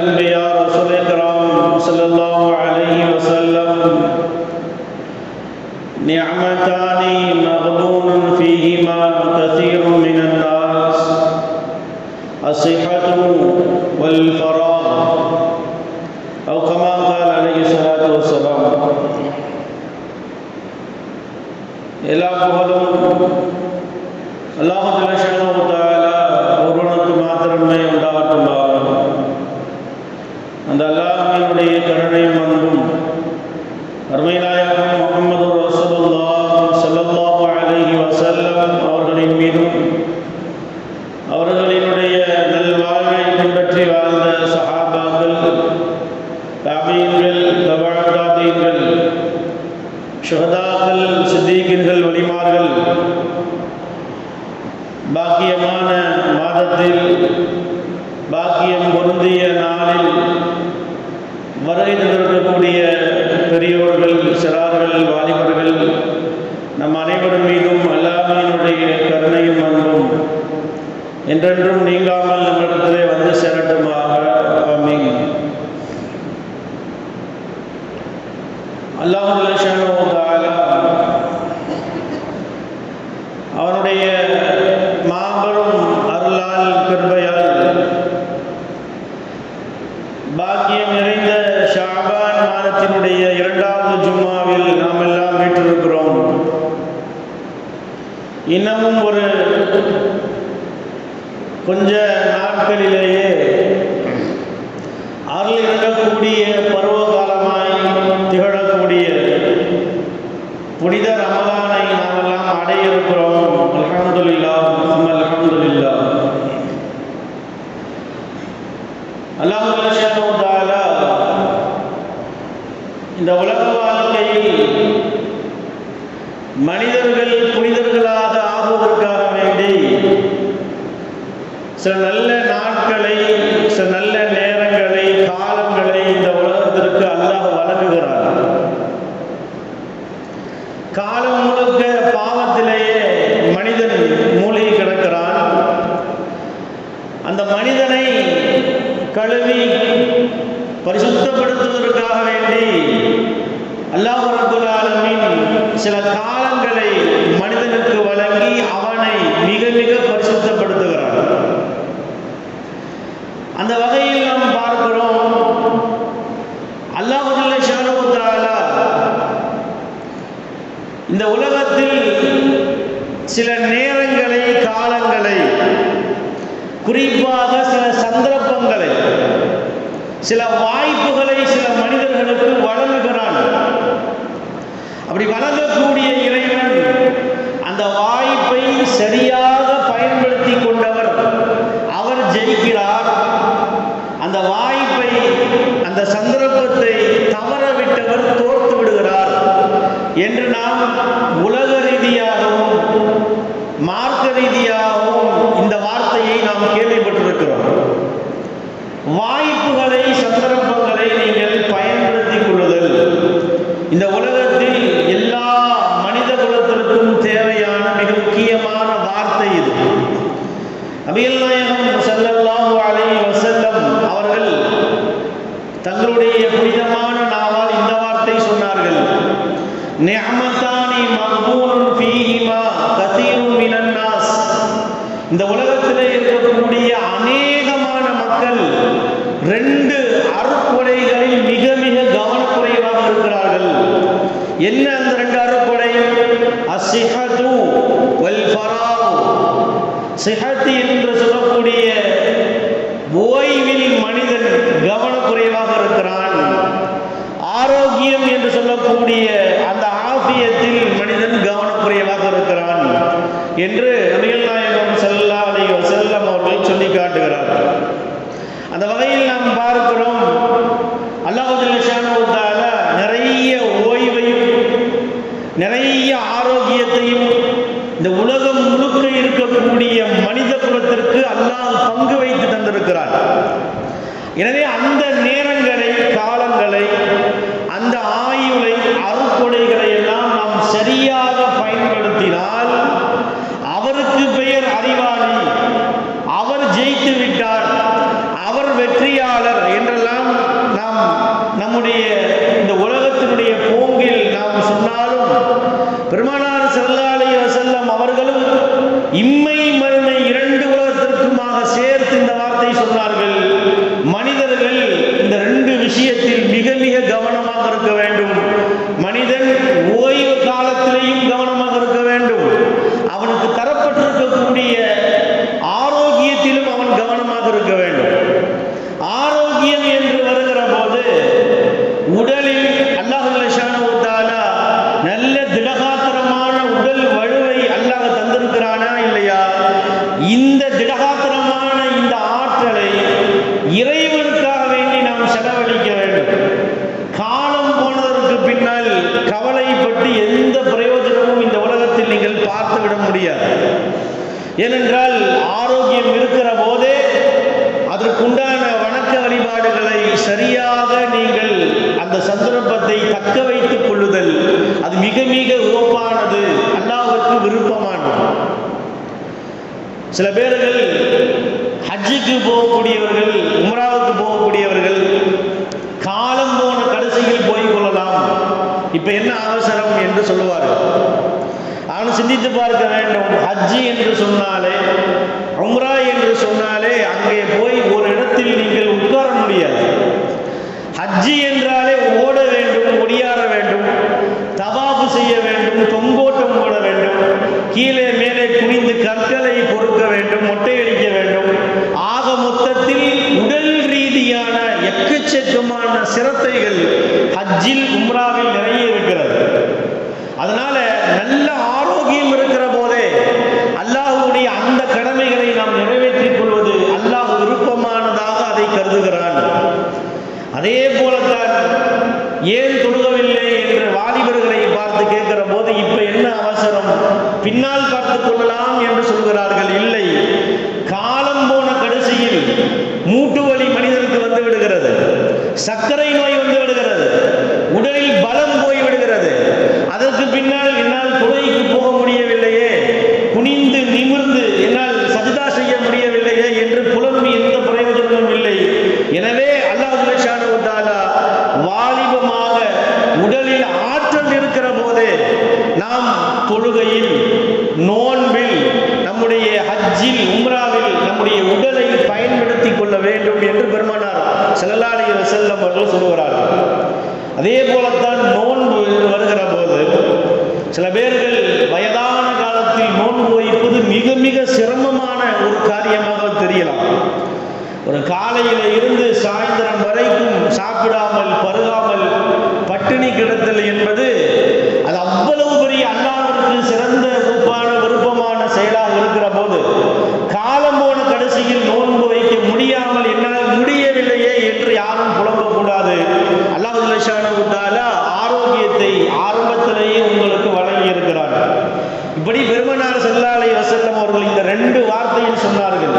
الأنبياء رسول إكرام صلى الله عليه وسلم. نعمتان مغبون فيهما كثير من الناس. الصحة والفراغ أو كما قال عليه الصلاة والسلام. إلى قولهم الله جل شأنه பாக்கியமான மாதத்தில் பாக்கியம் பொருந்திய நாளில் வருகை தந்திருக்கக்கூடிய பெரியோர்கள் சிறார்கள் வாலிபர்கள் நம் அனைவரும் மீதும் அல்லாமையினுடைய கருணையும் அன்பும் என்றென்றும் நீங்காமல் நம்மிடத்திலே வந்து சேரட்டுமாக. ஆமீன். அல்லாஹு கொஞ்ச நாட்களிலேயே அருள் இறங்கக்கூடிய பருவ திகழக்கூடிய புனித ரமலானை நாமெல்லாம் அடைய இருக்கிறோம் அல்ஹம்துலில்லா அலமதுல்லா அல்லாஹால இந்த உலக வாழ்க்கையில் மனிதர்கள் சில நல்ல நாட்களை சில நல்ல நேரங்களை காலங்களை இந்த உலகத்திற்கு அல்லாஹ் வழங்குகிறார் காலம் முழுக்க பாவத்திலேயே மனிதன் மூழ்கி கிடக்கிறான். அந்த மனிதனை கழுவி பரிசுத்தப்படுத்துவதற்காக வேண்டி அல்லாஹ் ரபுல் ஆலமின் சில காலங்களை மனிதனுக்கு வழங்கி அவனை மிக மிக பரிசுத்தப்படுத்துகிறான் அந்த வகையில் நாம் பார்க்கிறோம் அல்லாஹுல்ல ஷானுத்தாலா இந்த உலகத்தில் சில நேரங்களை காலங்களை குறிப்பாக சில சந்தர்ப்பங்களை சில வாய்ப்புகளை சில மனிதர்களுக்கு வழங்குகிறான். அப்படி வழங்கக்கூடிய இறைவன் அந்த வாய்ப்பை சரியாக பயன்படுத்தி கொண்டவர். அவர் ஜெயிக்கிறார். அந்த வாய்ப்பை அந்த சந்தர்ப்பத்தை என்று நாம் உலக ரீதியாகவும் மார்க்க ரீதியாகவும் இந்த வார்த்தையை நாம் கேள்விப்பட்டிருக்கிறோம். வாய்ப்புகளை சந்தர்ப்பங்களை நீங்கள் பயன்படுத்திக் கொள்ளுதல். இந்த உலகத்தில் எல்லா மனித குலத்திற்கும் தேவையான மிக முக்கியமான வார்த்தை இது. அபியல் என்ன அந்த ரெண்டு அறுப்படை? அசிஹது வல் பராவு சிஹத்து என்று சொல்லக்கூடிய ஓய்வில் மனிதன் கவனக்குறைவாக இருக்கிறான். ஆரோக்கியம் என்று சொல்லக்கூடிய அந்த ஆபியத்தில் மனிதன் கவனக்குறைவாக இருக்கிறான் என்று நபிகள் நாயகம் செல்லா செல்லம் அவர்கள் சொல்லி காட்டுகிறார் அந்த வகையில் நாம் பார்க்கிறோம் அல்லாஹு நிறைய ஓய்வையும் நிறைய ஆரோக்கியத்தையும் இந்த உலகம் முழுக்க இருக்கக்கூடிய மனித குலத்திற்கு அல்லாஹ் பங்கு வைத்து தந்திருக்கிறார். எனவே அந்த நேரங்களை காலங்களை அந்த ஆயுளை அருக்கொடைகளை எல்லாம் நாம் சரியாக பயன்படுத்தினால் அவருக்கு பெயர் அறிவாளி. அவர் ஜெயித்து விட்டார். அவர் வெற்றியாளர் என்றெல்லாம் நாம் நம்முடைய இந்த உலகத்தினுடைய போ நாம் சொன்னாலும் பெருமானார் செல்லாலை செல்லம் அவர்களும் இம்மை மறுமை இரண்டு உலகத்திற்குமாக சேர்த்து இந்த வார்த்தை சொன்னார்கள். மனிதர்கள் இந்த ரெண்டு விஷயத்தில் மிக மிக கவனமாக இருக்க வேண்டும் மனிதன் ஓய்வு காலத்திலேயும் கவனமாக இருக்க வேண்டும் அவனுக்கு தரப்பட்டிருக்கக்கூடிய ஆரோக்கியத்திலும் அவன் கவனமாக இருக்க வேண்டும் ஆரோக்கியம் என்று வருகிற போது உடலில் அல்லாஹாலா நல்ல திடகாத்திரமான உடல் வலுவை அல்லாஹ் தந்திருக்கிறானா இல்லையா இந்த திடகாத்திரமான இந்த ஆற்றலை இறைவனுக்காக வேண்டி நாம் செலவழிக்க வேண்டும் காலம் போனதற்கு பின்னால் கவலைப்பட்டு எந்த பிரயோஜனமும் இந்த உலகத்தில் நீங்கள் பார்த்துவிட முடியாது. ஏனென்றால் ஆரோக்கியம் இருக்கிற போதே அதற்குண்டான வணக்க வழிபாடுகளை சரியாக நீங்கள் அந்த சந்தர்ப்பத்தை தக்க வைத்துக் கொள்ளுதல். அது மிக மிக உவப்பானது. அல்லாவுக்கு விருப்பமானது. சில பேர்கள் ஹஜ்ஜுக்கு போகக்கூடியவர்கள் உமராவுக்கு போகக்கூடியவர்கள் காலம் போன கடைசியில் போய் கொள்ளலாம். இப்ப என்ன அவசரம் என்று சொல்லுவார்கள். அவன் சிந்தித்து பார்க்க வேண்டும். ஹஜ்ஜி என்று சொன்னாலே உம்ரா என்று சொன்னாலே அங்கே போய் ஒரு இடத்தில் இப்படி பெருமனார் செல்லாலை வசல்லம் அவர்கள் இந்த ரெண்டு வார்த்தையில் சொன்னார்கள்?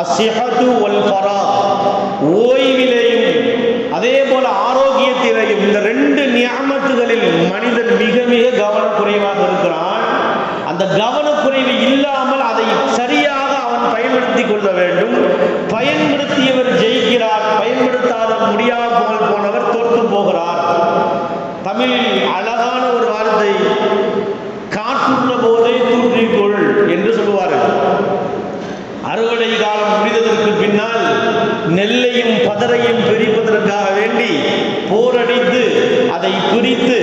அஸ்ஸிஹத்து வல் ஃபராக் ஓய்விலேயும் அதே போல ஆரோக்கியத்திலேயும் இந்த ரெண்டு நியாமத்துகளில் மனிதன் மிக மிக கவனக்குறைவாக இருக்கிறான். அந்த கவனக்குறைவு இல்லாமல் அதை சரியாக அவன் பயன்படுத்திக் கொள்ள வேண்டும். பயன்படுத்தியவர் ஜெயிக்கிறார் பயன்படுத்தாத முடியாமல் போனவர் தோற்று போகிறார். தமிழில் அழகான ஒரு வார்த்தை காற்றுள்ள போதே தூற்றிக்கொள் என்று சொல்லுவார்கள். அறுவடை காலம் முடிந்ததற்கு பின்னால் நெல்லையும் பதரையும் பிரிப்பதற்காக வேண்டி போரடித்து அதை பிரித்து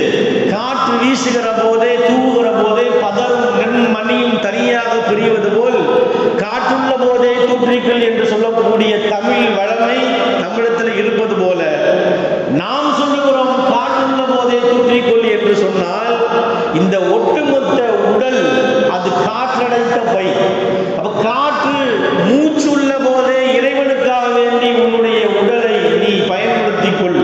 காற்று வீசுகிற போதே தூவுகிற போதே பதரும் நெண்மணியும் தனியாக பிரிவது போல் காற்றுள்ள போதே தூற்றிக்கள் என்று சொல்லக்கூடிய தமிழ் வளமை நம்மிடத்தில் இருப்ப போல நாம் சொல்லுகிறோம் காற்றுள்ள போதே தூற்றிக்கொள் என்று சொன்னால் இந்த ஒட்டுமொத்த உடல் அது காற்றடைத்த பை அப்ப காற்று மூச்சுள்ள போதே இறைவனுக்காக வேண்டி உன்னுடைய உடலை நீ பயன்படுத்திக் கொள்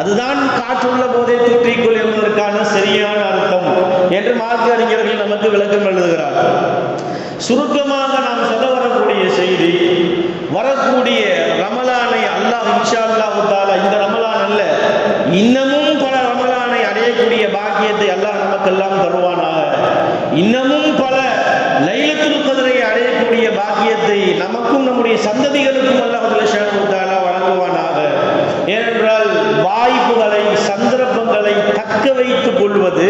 அதுதான் காற்றுள்ள போதே தூற்றிக்கொள் என்பதற்கான சரியான அர்த்தம் என்று மார்க்க மார்க்க அறிஞர்கள் விளக்கம் எழுதுகிறார். சுருக்கமாக நாம் சொல்ல வரக்கூடிய செய்தி வரக்கூடிய ரமலானை அல்லாஹ் இன்ஷா அல்லாஹு தாலா இந்த ரமலான் அல்ல இன்னமும் பல ரமலானை அடையக்கூடிய பாக்கியத்தை அல்லாஹ் நமக்கெல்லாம் தருவானாக. இன்னமும் பல லைலத்துல் கதிரை அடையக்கூடிய பாக்கியத்தை நமக்கும் நம்முடைய சந்ததிகளுக்கும் அல்லாஹ் தாலா வழங்குவானாக. ஏனென்றால் வாய்ப்புகளை சந்தர்ப்பங்களை தக்க வைத்துக் கொள்வது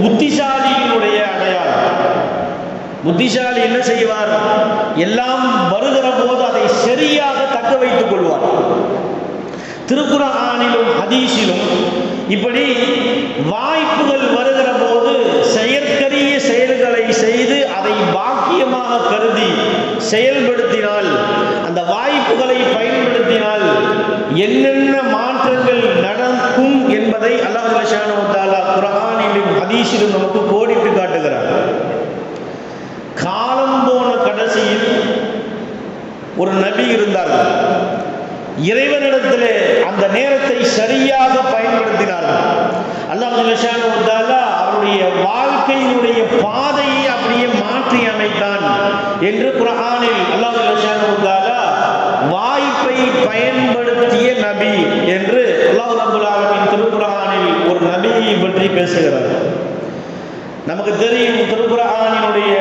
புத்திசாலியினுடைய அடையாளம். புத்திசாலி என்ன செய்வார்? எல்லாம் வருகிற போது அதை சரியாக தக்க வைத்துக் கொள்வார். திருக்குறானிலும் ஹதீஸிலும் இப்படி வாய்ப்புகள் வருகிற போது செயற்கரிய செயல்களை செய்து அதை பாக்கியமாக கருதி செயல்படுத்தினால் அந்த வாய்ப்புகளை பயன்படுத்தினால் என்னென்ன மாற்றங்கள் நடக்கும் என்பதை அல்லாஹ் ஷானு குரானிலும் ஹதீஸிலும் நமக்கு கோடிட்டு காட்டுகிறார். காலம் போன கடைசியில் ஒரு நபி இருந்தார்கள். இறைவனிடத்திலே அந்த நேரத்தை சரியாக பயன்படுத்தினார்கள். அல்லாஹ் அவருடைய வாழ்க்கையினுடைய பாதையை அப்படியே மாற்றி அமைத்தான் என்று குரானில் அல்லாஹ் வாய்ப்பை பயன்படுத்திய நபி என்று அல்லாஹ் ரபுல் திருக்குறானில் ஒரு நபியை பற்றி பேசுகிறார். நமக்கு தெரியும் திருக்குறானினுடைய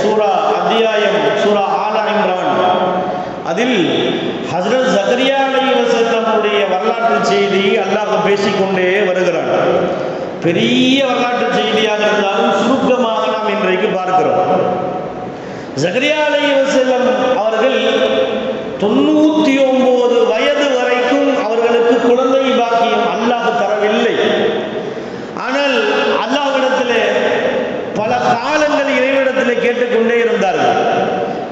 சூரா அத்தியாயம் சூரா ஆலா இம்ரான். அதில் ஹசரத் ஜக்கரியா அலைவசத்தனுடைய வரலாற்று செய்தி அல்லாஹ் பேசிக்கொண்டே வருகிறான். பெரிய வரலாற்று செய்தியாக இருந்தாலும் சுருக்கமாக நாம் இன்றைக்கு பார்க்கிறோம். ஜக்கரியா அலைவசல்லம் அவர்கள் தொண்ணூத்தி ஒன்பது வயது வரைக்கும் அவர்களுக்கு குழந்தை பாக்கியம் அல்லாஹ் தரவில்லை. ஆனால் அல்லாஹ்விடத்தில் பல காலங்கள் இறைவிடத்தில் கேட்டுக்கொண்டே இருந்தார்கள்.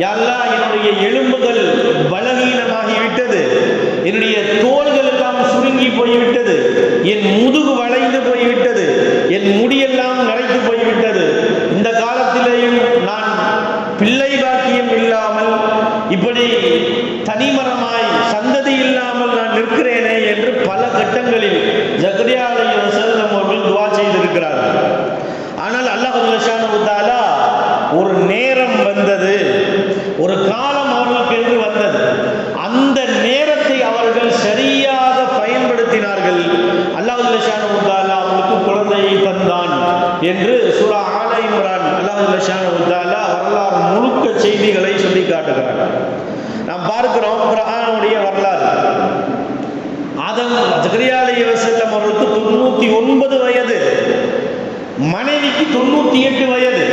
யாரெல்லாம் என்னுடைய எலும்புகள் பலவீனமாகிவிட்டது என்னுடைய தோள்கள் எல்லாம் சுருங்கி போய்விட்டது. என் முதுகு வளைந்து போய்விட்டது. என் முடியெல்லாம் நரைத்து போய்விட்டது. இந்த காலத்திலேயும் நான் பிள்ளை பாக்கியம் இல்லாமல் இப்படி தனிமரமாய் சந்ததி இல்லாமல் நான் நிற்கிறேனே என்று பல கட்டங்களில் ஜக்கரியா அலைஹி அவர்கள் துவா செய்திருக்கிறார்கள். ஆனால் அல்லாஹ் ஒரு நேரம் வந்தது ஒரு காலம் அவர்களுக்கு என்று வந்தது. அந்த நேரத்தை அவர்கள் சரியாக பயன்படுத்தினார்கள். அல்லாஹ் உத்தாலா அவர்களுக்கு குழந்தையை தந்தான் என்று சுரா ஆலை இம்ரான் அல்லாஹ் வரலாறு முழுக்க செய்திகளை சொல்லி காட்டுகிறார் பார்க்கிறோம் குரானுடைய வரலாறு. ஆதம் ஜகரியாலய அலைஹி அவர்களுக்கு தொண்ணூத்தி ஒன்பது வயது. மனைவிக்கு தொண்ணூத்தி எட்டு வயது.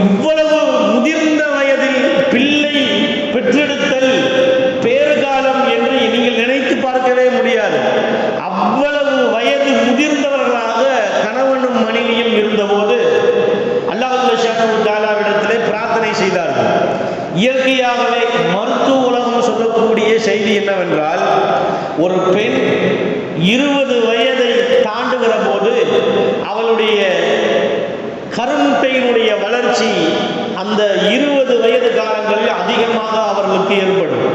இவ்வளவு முதிர்ந்த வயதில் பிள்ளை பெற்றெடுத்தல் பேறுகாலம் என்று நீங்கள் நினைத்து பார்க்கவே முடியாது. அவ்வளவு வயது முதிர்ந்தவர்களாக கணவனும் மனைவியும் இருந்தபோது அல்லாஹ் தாலாவிடத்திலே பிரார்த்தனை செய்தார்கள். இயற்கையாகவே மருத்துவ உலகம் சொல்லக்கூடிய செய்தி என்னவென்றால் ஒரு பெண் இருபது வயதை தாண்டுகிற போது அவளுடைய கருமுட்டையினுடைய வளர்ச்சி அந்த இருபது வயது காலங்களில் அதிகமாக அவர்களுக்கு ஏற்படும்.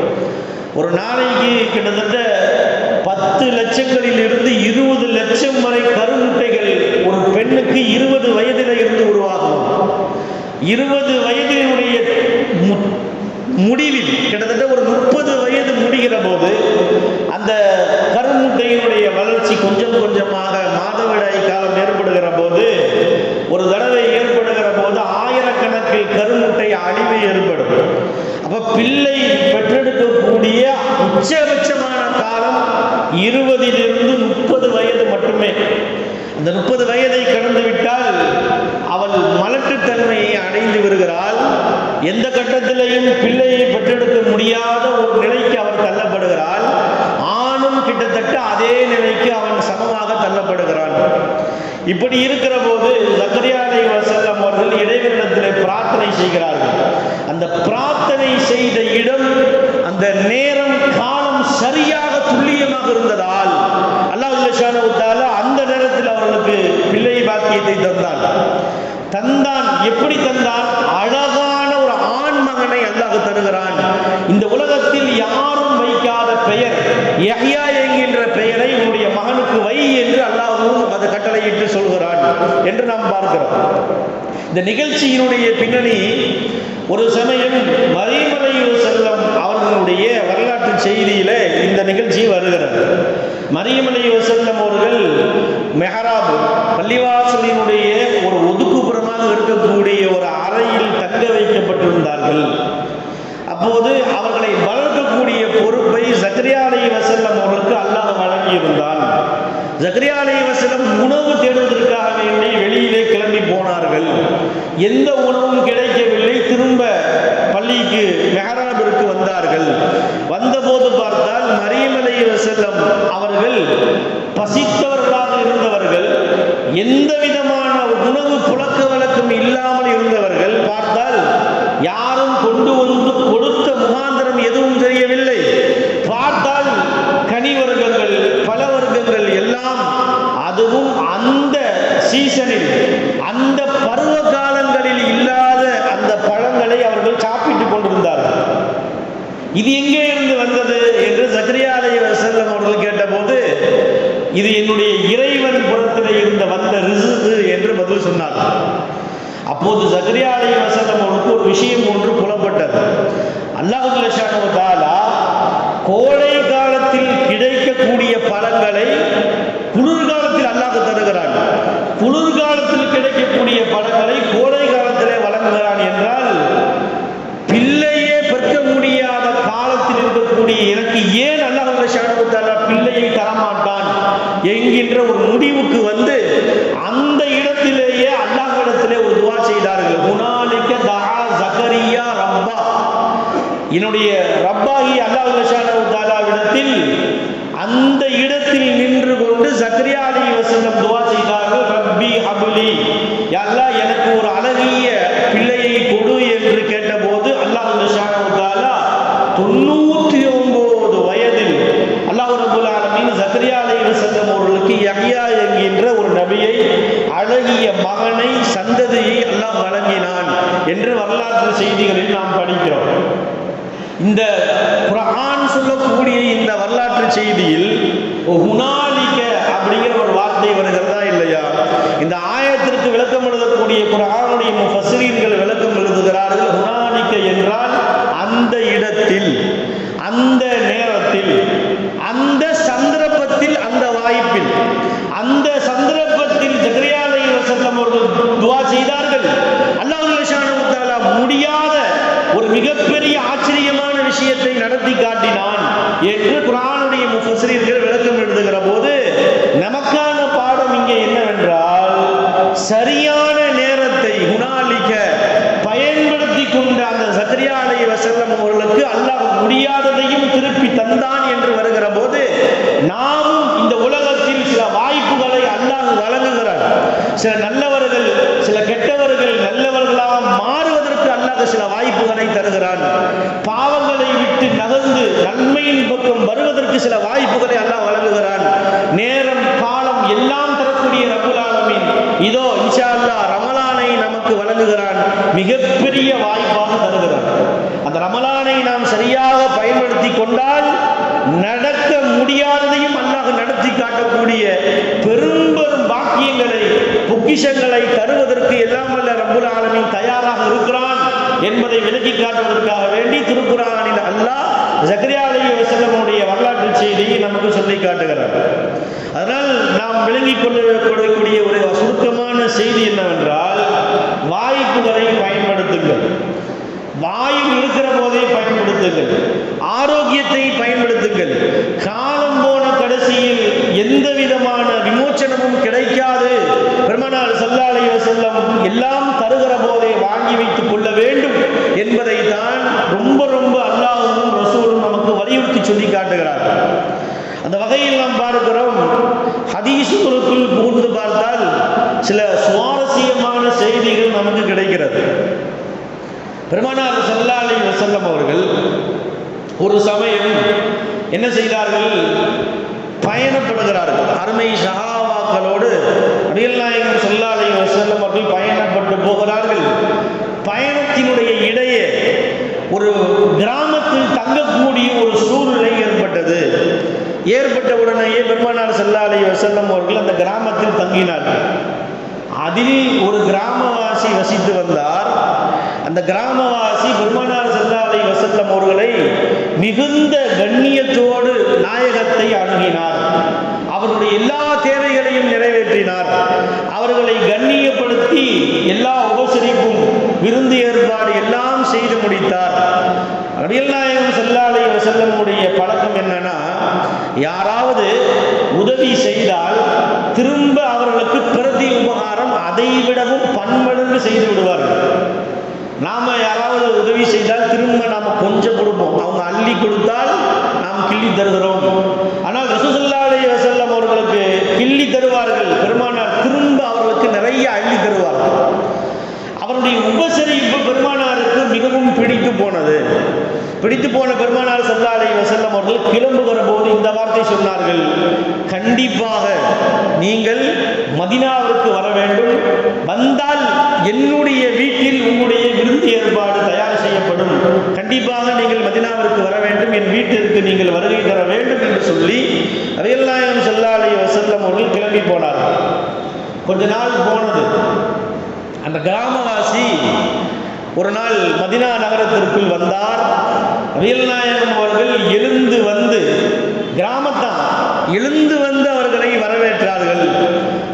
ஒரு நாளைக்கு கிட்டத்தட்ட பத்து லட்சங்களில் இருந்து இருபது லட்சம் வரை கருமுட்டைகள் ஒரு பெண்ணுக்கு இருபது வயதில் இருந்து உருவாகும். இருபது வயதினுடைய மு- முடிவில் கிட்டத்தட்ட ஒரு முப்பது வயது முடிகிற போது அந்த கருமுட்டையினுடைய வளர்ச்சி கொஞ்சம் கொஞ்சமாக மாதவிடாய் காலம் ஏற்படுகிற போது ஒரு தடவை ஏற்படுகிற போது ஆயிரக்கணக்கில் கருமுட்டை அழிவு ஏற்படும். அப்ப பிள்ளை பெற்றெடுக்கக்கூடிய உச்சபட்சமான காலம் இருபதிலிருந்து முப்பது வயது மட்டுமே. அந்த முப்பது வயதை கடந்து விட்டால் அவள் மலட்டுத்தன்மை எந்த கட்டத்திலையும் பிள்ளையை பெற்றெடுக்க முடியாத ஒரு நிலைக்கு அவள் தள்ளப்படுகிறாள் ஆணும் கிட்டத்தட்ட அதே நிலைக்கு அவன் சமமாக தள்ளப்படுகிறான். இப்படி இருக்கிற போது ஜக்கரியா வசல்லம் அவர்கள் இடைவெளத்தில் பிரார்த்தனை செய்கிறார்கள். அந்த பிரார்த்தனை செய்த இடம் அந்த நேரம் காலம் சரியாக துல்லியமாக இருந்ததால் அல்லாஹ் அந்த நேரத்தில் அவர்களுக்கு பிள்ளை பாக்கியத்தை தந்தான். தந்தான் எப்படி தந்தான்? அழகு அல்லாஹ் தருகிறான். இந்த உலகத்தில் யாரும் வைக்காத பெயர் யஹ்யா என்கின்ற பெயரை உன்னுடைய மகனுக்கு வை என்று அல்லாஹ் அது கட்டளையிட்டு சொல்கிறான் என்று நாம் பார்க்கிறோம். இந்த நிகழ்ச்சியினுடைய பின்னணி ஒரு சமயம் மரியமலை செல்லம் அவர்களுடைய வரலாற்று செய்தியில இந்த நிகழ்ச்சி வருகிறது. மரியமலை செல்லம் அவர்கள் மெஹராப் பள்ளிவாசலினுடைய ஒரு ஒதுக்குப்புறமாக இருக்கக்கூடிய ஒரு அறையில் தங்க வைக்கப்பட்டிருந்தார்கள். அப்போது அவர்களை வளர்க்கக்கூடிய பொறுப்பை ஜக்கரியா அலை வசல்லம் அவர்களுக்கு அல்லாஹ் வழங்கியிருந்தான். ஜக்கரியா அலை வசல்லம் உணவு தேடுவதற்காக வேண்டி வெளியிலே கிளம்பி போனார்கள். எந்த உணவும் கிடைக்கவில்லை. திரும்ப பள்ளிக்கு மெஹராபிற்கு வந்தார்கள். வந்தபோது பார்த்தால் மரியமலை அவர்கள் பசித்தவர்களாக இருந்தவர்கள் எந்த விதமான உணவு புழக்க வழக்கம் இல்லாமல் இருந்தவர்கள் பார்த்தால் யாரும் கொண்டு வந்து கொடுத்த முகாந்திரம் எதுவும் தெரியவில்லை. பார்த்தால் கனி வர்க்கங்கள் பல வர்க்கங்கள் எல்லாம் அதுவும் அந்த சீசனில் அந்த பருவ காலங்களில் இல்லாத அந்த பழங்களை அவர்கள் சாப்பிட்டுக் கொண்டிருந்தார்கள். இது எங்கே இது என்னுடைய இறைவன் புறத்தில் இருந்த வந்த ரிசுக்கு என்று பதில் சொன்னார். அப்போது சக்கரியாலய வசல்லம் அவருக்கு ஒரு விஷயம் ஒன்று புலப்பட்டது. அல்லாஹு தாலா கோடை காலத்தில் கிடைக்கக்கூடிய பழங்களை குளிர்காலத்தில் அல்லாஹ் தருகிறான். குளிர்காலத்தில் கிடைக்கக்கூடிய பழங்களை கோடை காலத்திலே வழங்குகிறான் என்றால் இருக்கக்கூடிய எனக்கு ஏன் அல்லாஹ் ஷானகுத்தாலா பிள்ளையை தரமாட்டான் என்கின்ற ஒரு முடிவுக்கு வந்து அந்த இடத்திலேயே அல்லாஹ்விடத்திலே ஒரு துவா செய்தார்கள். குணாலிக்க தஹா ஜகரியா ரப்பா. என்னுடைய ரப்பாகி அல்லாஹ் ஷானகுத்தாலாவிடத்தில் அந்த இடத்தில் நின்று கொண்டு ஜக்கரியா அலி வசனம் துவா செய்தார்கள். ரப்பி ஹபுலி. அல்லாஹ் எனக்கு ஒரு அழகிய பிள்ளையை கொடு என்று வழங்கிய மகனை சந்ததியை அல்லாஹ் வழங்கினான் என்று வரலாற்று செய்திகளில் நாம் படிக்கிறோம். இந்த குரான் சொல்லக்கூடிய இந்த வரலாற்று செய்தியில் ஹுனாலிக்க அப்படிங்கிற ஒரு வார்த்தை வருகிறதா இல்லையா? இந்த ஆயத்திற்கு விளக்கம் எழுதக்கூடிய குரானுடைய முஃபஸ்ஸரீன்கள் விளக்கம் எழுதுகிறார்கள். ஹுனாலிக்க என்றால் அந்த இடத்தில் அந்த நேரத்தில் அந்த சந்தர்ப்பத்தில் அந்த வாய்ப்பில். செய்தார்கள். அல்லாஹ் முடியாத ஒரு மிகப்பெரிய ஆச்சரியமான விஷயத்தை நடத்தி காட்டினான் என்று குரானுடைய முஃபசிரியர்கள் விளக்கம் எழுதுகிற போது நமக்கான பாடம் இங்கே என்னவென்றால் சரியான நேரத்தை குணாளிக்க பயன்படுத்தி கொண்ட அந்த சத்ரியாலய வசல்லம் அவர்களுக்கு அல்லாஹ் முடியாததையும் திருப்பி தந்தான் என்று வருகிற போது நாமும் இந்த உலகத்தில் சில வாய்ப்புகளை அல்லாஹ் வழங்குகிறார் சில நல்லவர்கள் சில கெட்டவர்கள் நல்லவர்களாக மாறுவதற்கு அல்லாஹ் சில வாய்ப்புகளை தருகிறான். பாவங்களை விட்டு நகர்ந்து நன்மையின் பக்கம் வருவதற்கு சில வாய்ப்புகளை அல்லாஹ் வழங்குகிறான். நேரம் காலம் எல்லாம் தரக்கூடிய ரகுலாலமின் இதோ இன்ஷா அல்லா ரமலானை நமக்கு வழங்குகிறான். மிகப்பெரிய வாய்ப்பாக தருகிறான். அந்த ரமலானை நாம் சரியாக பயன்படுத்தி கொண்டால் நடக்க முடியாததையும் அல்லாஹ் நடத்தி காட்டக்கூடிய பெரும்பெரும் பாக்கியங்களை பொக்கிஷங்களை தருவதற்கு எல்லாம் வல்ல ரபுல் ஆலமின் தயாராக இருக்கிறான். என்பதை விளக்கி காட்டுவதற்காக வேண்டி திருக்குறானில் அல்லாஹ் ஜக்ரியா அலைஹி வஸல்லமுடைய வரலாற்று செய்தியை நமக்கு சொல்லி காட்டுகிறார். அதனால் நாம் விளங்கிக் கொள்ளக்கூடிய ஒரு சுருக்கமான செய்தி என்னவென்றால் வாய்ப்புகளை பயன்படுத்துங்கள். வாயு இருக்கிற போதே பயன்படுத்துங்கள். ஆரோக்கியத்தை பயன்படுத்துங்கள். காலம் போன கடைசியில் எந்த விதமான விமோச்சனமும் கிடைக்காது. பெருமனார் சல்லாலய செல்லம் எல்லாம் தருகிற போதே வாங்கி வைத்துக் கொள்ள வேண்டும் என்பதை தான் ரொம்ப ரொம்ப அல்லாவும் ரசூலும் நமக்கு வலியுறுத்தி சொல்லி காட்டுகிறார்கள். அந்த வகையில் நாம் பார்க்கிறோம் ஹதீசுக்குள் புகுந்து பார்த்தால் சில சுவாரஸ்யமான செய்திகள் நமக்கு கிடைக்கிறது. பெருமானார் சல்லாலி வசல்லம் அவர்கள் ஒரு சமயம் என்ன செய்தார்கள்? பயணப்படுகிறார்கள். அருமை சகாவாக்களோடு அடியல் நாயகன் செல்லும் அவர்கள் பயணப்பட்டு போகிறார்கள். பயணத்தினுடைய இடையே ஒரு கிராமத்தில் தங்கக்கூடிய ஒரு சூழ்நிலை ஏற்பட்டது. ஏற்பட்ட உடனேயே பெருமானார் சல்லாலி செல்லும் அவர்கள் அந்த கிராமத்தில் தங்கினார்கள். அதில் ஒரு கிராமவாசி வசித்து வந்தார். அந்த கிராமவாசி பெருமானார் செல்லாலை வசல்லம் அவர்களை மிகுந்த கண்ணியத்தோடு நாயகத்தை அணுகினார். அவருடைய எல்லா தேவைகளையும் நிறைவேற்றினார். அவர்களை கண்ணியப்படுத்தி எல்லா உபசரிப்பும் விருந்து ஏற்பாடு எல்லாம் செய்து முடித்தார். அடியல் நாயகம் செல்லாலை வசல்லமுடைய பழக்கம் என்னன்னா யாராவது உதவி செய்தால் திரும்ப அவர்களுக்கு பிரதி உபகாரம் அதைவிடவும் பன்மடங்கு செய்து விடுவார்கள். நாம யாராவது உதவி செய்தால் திரும்ப நாம கொஞ்சம் கொடுப்போம். அவங்க அள்ளி கொடுத்தால் நாம் கிள்ளி தருகிறோம். ஆனால் ரசூசல்லா செல்லம் அவர்களுக்கு கிள்ளி தருவார்கள். பெருமானார் திரும்ப அவர்களுக்கு நிறைய அள்ளி தருவார்கள். அவருடைய உபசரிப்பு பெருமானாருக்கு மிகவும் பிடித்து போனது. பிடித்து போன பெருமானார் சல்லாலை வசல்லம் அவர்கள் கிளம்புகிற போது இந்த வார்த்தை சொன்னார்கள். கண்டிப்பாக நீங்கள் மதினாவிற்கு வர வேண்டும். வந்தால் என்னுடைய வீட்டில் உங்களுடைய விருந்து ஏற்பாடு தயார் செய்யப்படும். கண்டிப்பாக நீங்கள் மதினாவிற்கு வர வேண்டும். என் வீட்டிற்கு நீங்கள் வருகை தர வேண்டும் என்று சொல்லி அவையெல்லாம் செல்லாலை வசல்லம் அவர்கள் கிளம்பி போனார்கள். கொஞ்ச நாள் போனது. அந்த கிராமவாசி ஒரு நாள் மதினா நகரத்திற்குள் வந்தார். அவியல் அவர்கள் எழுந்து வந்து கிராமத்தான் எழுந்து வந்து அவர்களை வரவேற்றார்கள்.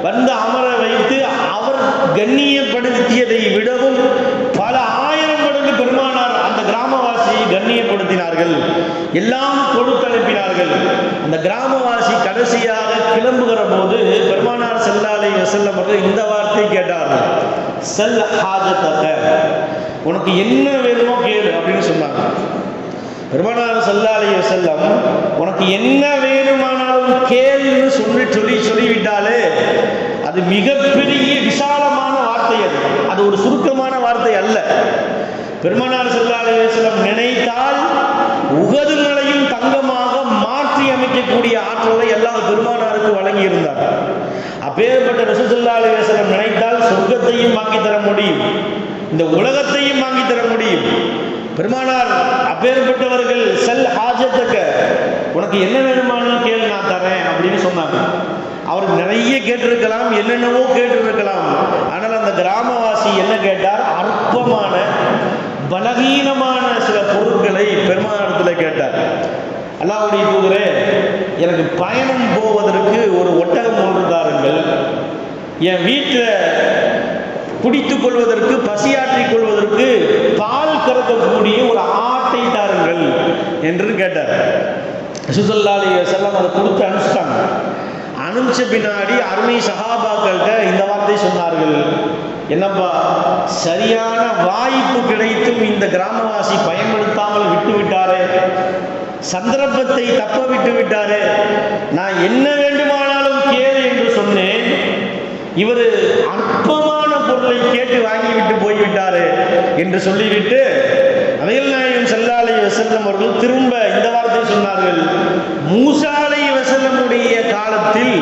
வந்து அமர வைத்து அவர் கண்ணியப்படுத்தியதை விடவும் பல ஆயிரம் மடங்கு பெருமானார் அந்த கிராமவாசியை கண்ணியப்படுத்தினார்கள். எல்லாம் கொடுத்தனுப்பினார்கள் அந்த கிராமவாசி கடைசியாக கிளம்புகிற போது பெருமானார் செல்லாலை செல்லம் அவர்கள் இந்த வார்த்தை கேட்டார்கள். செல் ஹாஜத்தக. உனக்கு என்ன வேணுமோ கேளு அப்படின்னு சொன்னாங்க. பெருமானார் செல்லாலைய செல்லம் உனக்கு என்ன வேணுமானாலும் கேள்னு சொல்லி சொல்லி சொல்லிவிட்டாலே அது மிகப்பெரிய விசாலமான வார்த்தை அது. அது ஒரு சுருக்கமான வார்த்தை அல்ல. பெருமானார் செல்லாலைய நினைத்தால் உகது மலையும் தங்கமாக மாற்றி அமைக்கக்கூடிய ஆற்றலை எல்லாம் பெருமானாருக்கு வழங்கி இருந்தார் அப்பேற்பட்ட ரசூசல்லா அலுவலம் நினைத்தால் சொர்க்கத்தையும் வாங்கி தர முடியும். இந்த உலகத்தையும் வாங்கி தர முடியும். பெருமானார் அப்பேற்பட்டவர்கள் செல் ஹாஜத்துக்க உனக்கு என்ன வேணுமானாலும் கேள் நான் தரேன் அப்படின்னு சொன்னாங்க. அவர் நிறைய கேட்டிருக்கலாம் என்னென்னவோ கேட்டிருக்கலாம். ஆனால் அந்த கிராமவாசி என்ன கேட்டார்? அற்பமான பலவீனமான சில பொருட்களை பெருமானத்தில் கேட்டார். அல்லாவுடைய தூதரே எனக்கு பயணம் போவதற்கு ஒரு ஒட்டகம் ஒன்று தாருங்கள். என் வீட்டில் குடித்துக் கொள்வதற்கு பசியாற்றிக் கொள்வதற்கு பால் கறக்கக்கூடிய ஒரு ஆட்டை தாருங்கள் என்று கேட்டார். சுசல்லாலி செல்லம் அதை கொடுத்து அனுப்பிச்சிட்டாங்க. அனுப்பிச்ச பின்னாடி அருமை சகாபாக்கள்கிட்ட இந்த வார்த்தை சொன்னார்கள். என்னப்பா சரியான வாய்ப்பு கிடைத்தும் இந்த கிராமவாசி பயன்படுத்தாமல் விட்டுவிட்டாரே. சந்தர்ப்பத்தை தப்ப விட்டு விட்டாரே நான் என்ன வேண்டுமானாலும் கேளு என்று சொன்னேன். இவர் அற்பமான பொருளை கேட்டு வாங்கிவிட்டு போய்விட்டாரு என்று சொல்லிவிட்டு அவையல் நாயகன் செல்லாலை வசல்லம் அவர்கள் திரும்ப இந்த வார்த்தை சொன்னார்கள். மூசாலை நபியுடைய காலத்தில்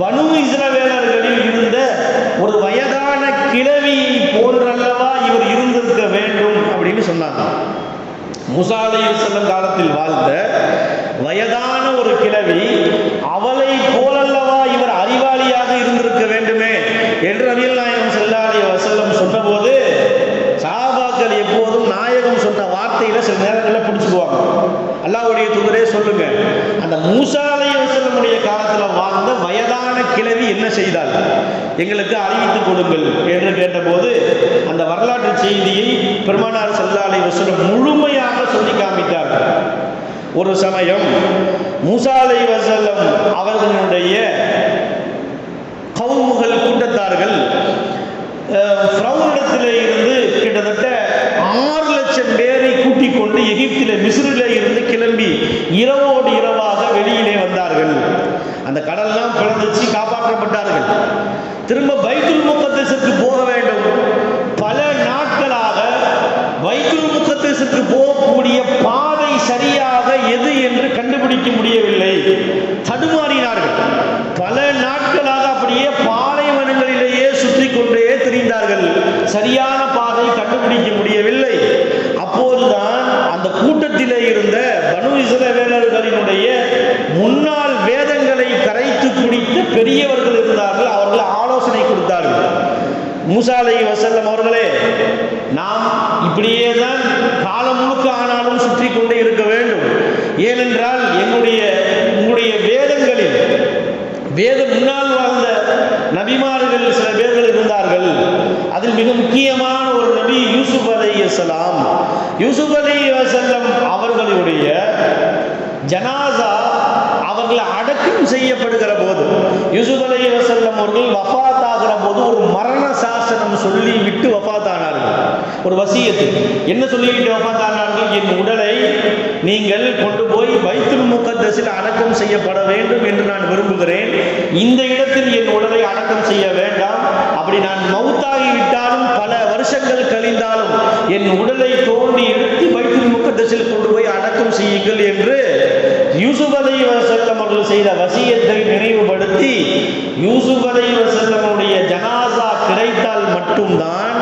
பனு இஸ்ரவேலர்களில் இருந்த ஒரு வயதான கிழவியை போன்றல்லவா இவர் இருந்திருக்க வேண்டும் அப்படின்னு சொன்னாங்க. முசாலை செல்லும் காலத்தில் வாழ்ந்த வயதான ஒரு கிழவி அவளை போலல்லவா இவர் அறிவாளியாக இருந்திருக்க வேண்டுமே என்று அபியல் நாயகம் செல்லாடி வசல்லம் சொன்னபோது சாபாக்கள் எப்போதும் நாயகம் சொன்ன வார்த்தையில சில நேரங்களில் பிடிச்சிக்குவாங்க அல்லாவுடைய தூதரே சொல்லுங்க. அந்த மூசா காலத்தில் வாழ்ந்த வயதான கிழவி என்ன செய்தால் எங்களுக்கு அறிவித்துக் கொடுங்கள் என்று கேட்டபோது அந்த வரலாற்று செய்தியை பெருமானார் செல்லாலை வசனம் முழுமையாக சொல்லி காமித்தார்கள். ஒரு சமயம் முசாலை வசல்லம் அவர்களுடைய கவுமுகள் கூட்டத்தார்கள் ஃப்ரௌனிடத்திலே இருந்து கிட்டத்தட்ட ஆறு லட்சம் பேரை கூட்டிக் கொண்டு எகிப்தில மிஸ்ரிலே இருந்து கிளம்பி இரவோடு இரவாக வெளியிலே வந்தார்கள். அந்த கடல்லாம் பிளந்துச்சு காப்பாற்றப்பட்டார்கள். திரும்ப பைத்துல் முக்கத்தேசத்துக்கு போக வேண்டும். பல நாட்களாக பைத்துல் முக்கத்தேசத்துக்கு போகக்கூடிய பாதை சரியாக எது என்று கண்டுபிடிக்க முடியவில்லை. தடுமாறினார்கள். பல நாட்களாக அப்படியே பாலைவனங்களிலேயே சுற்றி கொண்டே திரிந்தார்கள். சரியான பாதை கண்டுபிடிக்க முடியவில்லை. அப்போதுதான் அந்த கூட்டத்திலே இருந்த பனு இஸ்ரவேலர்களினுடைய முன்னாள் வேதங்களை கரைத்து குடித்து பெரியவர்கள் இருந்தார்கள் அவர்கள் ஆலோசனை கொடுத்தார்கள். மூசாலை வசல்லம் அவர்களே நாம் இப்படியே தான் காலம் முழுக்க ஆனாலும் சுற்றி கொண்டே இருக்க வேண்டும். ஏனென்றால் எங்களுடைய உங்களுடைய வேதங்களில் வேத முன்னால் வாழ்ந்த நபிமார்கள் சில பேர்கள் இருந்தார்கள். அதில் மிக முக்கியமான ஒரு நபி யூசுப் அலை வசலாம் யூசுப் அலை வசல்லம் அவர்களுடைய ஜனாசா அவர்கள் அடக்கம் செய்யப்படுகிற போது யூசுப் அலி வசல்லம் அவர்கள் வஃபாத் ஆகிற போது ஒரு மரண சாசனம் சொல்லி விட்டு வஃபாத் ஆனார்கள் ஒரு வசியத்து. என்ன சொல்லிவிட்டு வஃபாத் ஆனார்கள் என் உடலை நீங்கள் கொண்டு போய் போய் பைத்துல் முகத்தஸில் அடக்கம் செய்யப்பட வேண்டும் என்று நான் விரும்புகிறேன். இந்த இடத்தில் என் உடலை அடக்கம் செய்ய வேண்டாம். அப்படி நான் மௌத்தாகி விட்டாலும் பல வருஷங்கள் கழிந்தாலும் என் உடலை தோண்டி எடுத்து பைத்துல் முகத்தஸில் கொண்டு போய் அடக்கம் செய்யுங்கள் என்று யூசுப் அலை வசல்லம் அவர்கள் செய்த வசியத்தை நினைவுபடுத்தி யூசுப் அலை வசல்லமுடைய ஜனாசா கிடைத்தால் மட்டும்தான்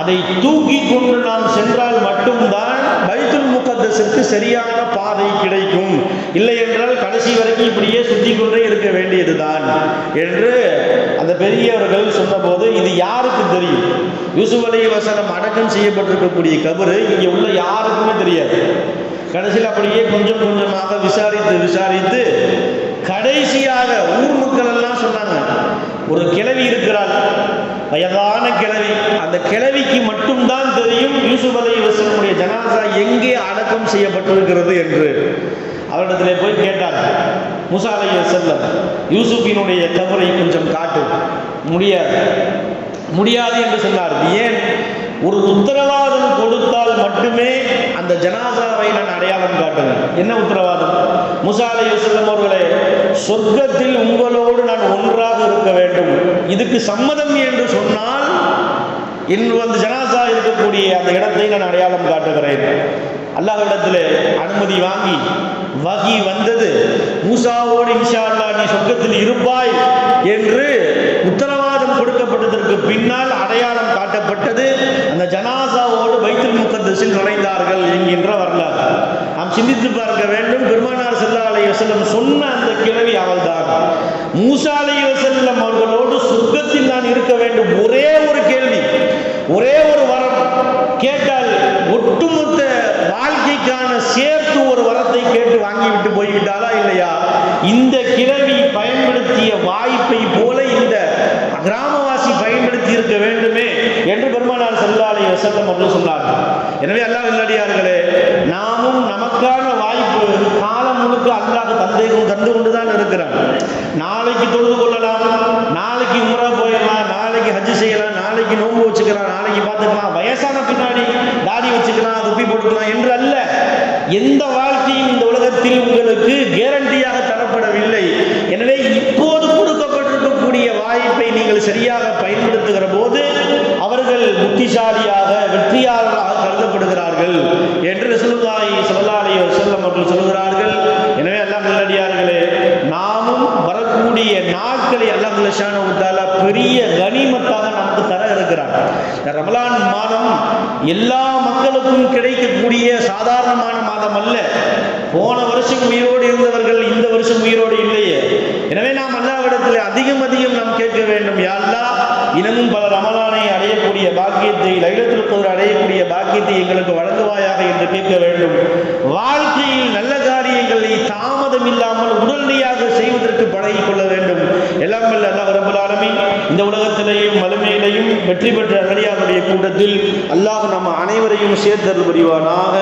அதை தூக்கி கொண்டு நாம் சென்றால் மட்டும்தான் பைத்துல் முகத்தசிற்கு சரியான பாதை கிடைக்கும். இல்லை என்றால் கடைசி வரைக்கும் இப்படியே சுற்றி கொண்டே இருக்க வேண்டியதுதான் என்று அந்த பெரியவர்கள் சொன்னபோது இது யாருக்கு தெரியும். யூசுப் வசனம் அடக்கம் செய்யப்பட்டிருக்கக்கூடிய கபரு இங்கே உள்ள யாருக்குமே தெரியாது. கடைசியில் அப்படியே கொஞ்சம் கொஞ்சமாக விசாரித்து விசாரித்து கடைசியாக ஊர் மக்கள் எல்லாம் சொன்னாங்க ஒரு கிழவி இருக்கிறாள். வயதான கிழவி. அந்த கிழவிக்கு மட்டும்தான் தெரியும் யூசுப் அலி வசனுடைய ஜனாசா எங்கே அடக்கம் செய்யப்பட்டிருக்கிறது என்று. அவரிடத்தில் போய் கேட்டார். முசா அலி வசல்லம் யூசுஃபினுடைய கபரை கொஞ்சம் காட்டு. முடியாது. முடியாது என்று சொன்னார். ஏன் ஒரு உத்தரவாதம் கொடுத்தால் மட்டுமே அந்த ஜனாசாவை நான் அடையாளம் காட்டுவேன். என்ன உத்தரவாதம்? முசா அலை அவர்களே சொர்க்கத்தில் உங்களோடு நான் ஒன்றாக இருக்க வேண்டும். இதுக்கு சம்மதம் என்று சொன்னால் இன்று அந்த ஜனாசா இருக்கக்கூடிய அந்த இடத்தை நான் அடையாளம் காட்டுகிறேன். அல்லாஹ்விடத்தில் அனுமதி வாங்கி வகி வந்தது. மூசாவோடு இன்ஷா நீ சொர்க்கத்தில் இருப்பாய் என்று உத்தரவாதம் கொடுக்கப்பட்டதற்கு பின்னால் அடையாளம் காட்டப்பட்டது. அந்த ஜனாசாவோடு பைத்துல் முகத்தஸில் நுழைந்தார்கள் என்கின்ற வரலாறு. நாம் சிந்தித்து பார்க்க வேண்டும் பெருமானார் செல்லா செல்லம் சொன்ன அந்த கிழவி அவள்தான் மூசா அலை அவர்களோடு சொர்க்கத்தில் நான் இருக்க வேண்டும் ஒரே ஒரு கேள்வி ஒரே ஒரு வரம். கேட்டால் ஒட்டுமொத்த வாழ்க்கைக்கான சேர்த்து ஒரு வரத்தை கேட்டு வாங்கிவிட்டு போய்விட்டாரா இல்லையா? இந்த கிழவி பயன்படுத்திய வாய்ப்பை போல இந்த கிராமம் வசல்லம் அவர்கள் சொன்னார்கள் எனவே அல்லாஹ் இல்லடியார்களே நாமும் நமக்கான வாய்ப்பு காலம் முழுக்க அல்லாஹ் தந்தை தந்து கொண்டுதான் இருக்கிறான். நாளைக்கு தொழுது கொள்ளலாம் நாளைக்கு உமரா போயிடலாம் நாளைக்கு ஹஜ்ஜு செய்யலாம் நாளைக்கு நோன்பு வச்சுக்கலாம் நாளைக்கு பார்த்துக்கலாம் வயசான பின்னாடி தாடி வச்சுக்கலாம் துப்பி போட்டுக்கலாம் என்று அல்ல. எந்த வாழ்க்கையும் இந்த உலகத்தில் உங்களுக்கு கேரண்டியாக தரப்படவில்லை. எனவே இப்போது கொடுக்கப்பட்டிருக்கக்கூடிய வாய்ப்பை நீங்கள் சரியாக எல்லா மக்களுக்கும் கிடைக்கக்கூடிய சாதாரணமான மாதம் அல்ல. போன வருஷம் உயிரோடு இருந்தவர்கள் இந்த வருஷம் உயிரோடு இல்லையே. எனவே நாம் அல்லாவிடத்தில் அதிகம் அதிகம் நாம் கேட்க வேண்டும் யாழ்லா அல்லாஹ் இன்னமும் பல ரமலானை அடையக்கூடிய பாக்கியத்தை லைலத்துல் கத்ர் அடையக்கூடிய பாக்கியத்தை எங்களுக்கு வழங்குவாயாக என்று கேட்க வேண்டும். வாழ்க்கையில் நல்ல காரியங்களை தாமதம் இல்லாமல் உடனடியாக செய்வதற்கு பழகி கொள்ள வேண்டும். எல்லாம் வல்ல அல்லாஹ் ரபுல் ஆலமின் இந்த உலகத்திலேயும் வலிமையிலையும் வெற்றி பெற்ற அகலியாருடைய கூட்டத்தில் அல்லாஹ் நம்ம அனைவரையும் சேர்த்தல் புரிவானாக.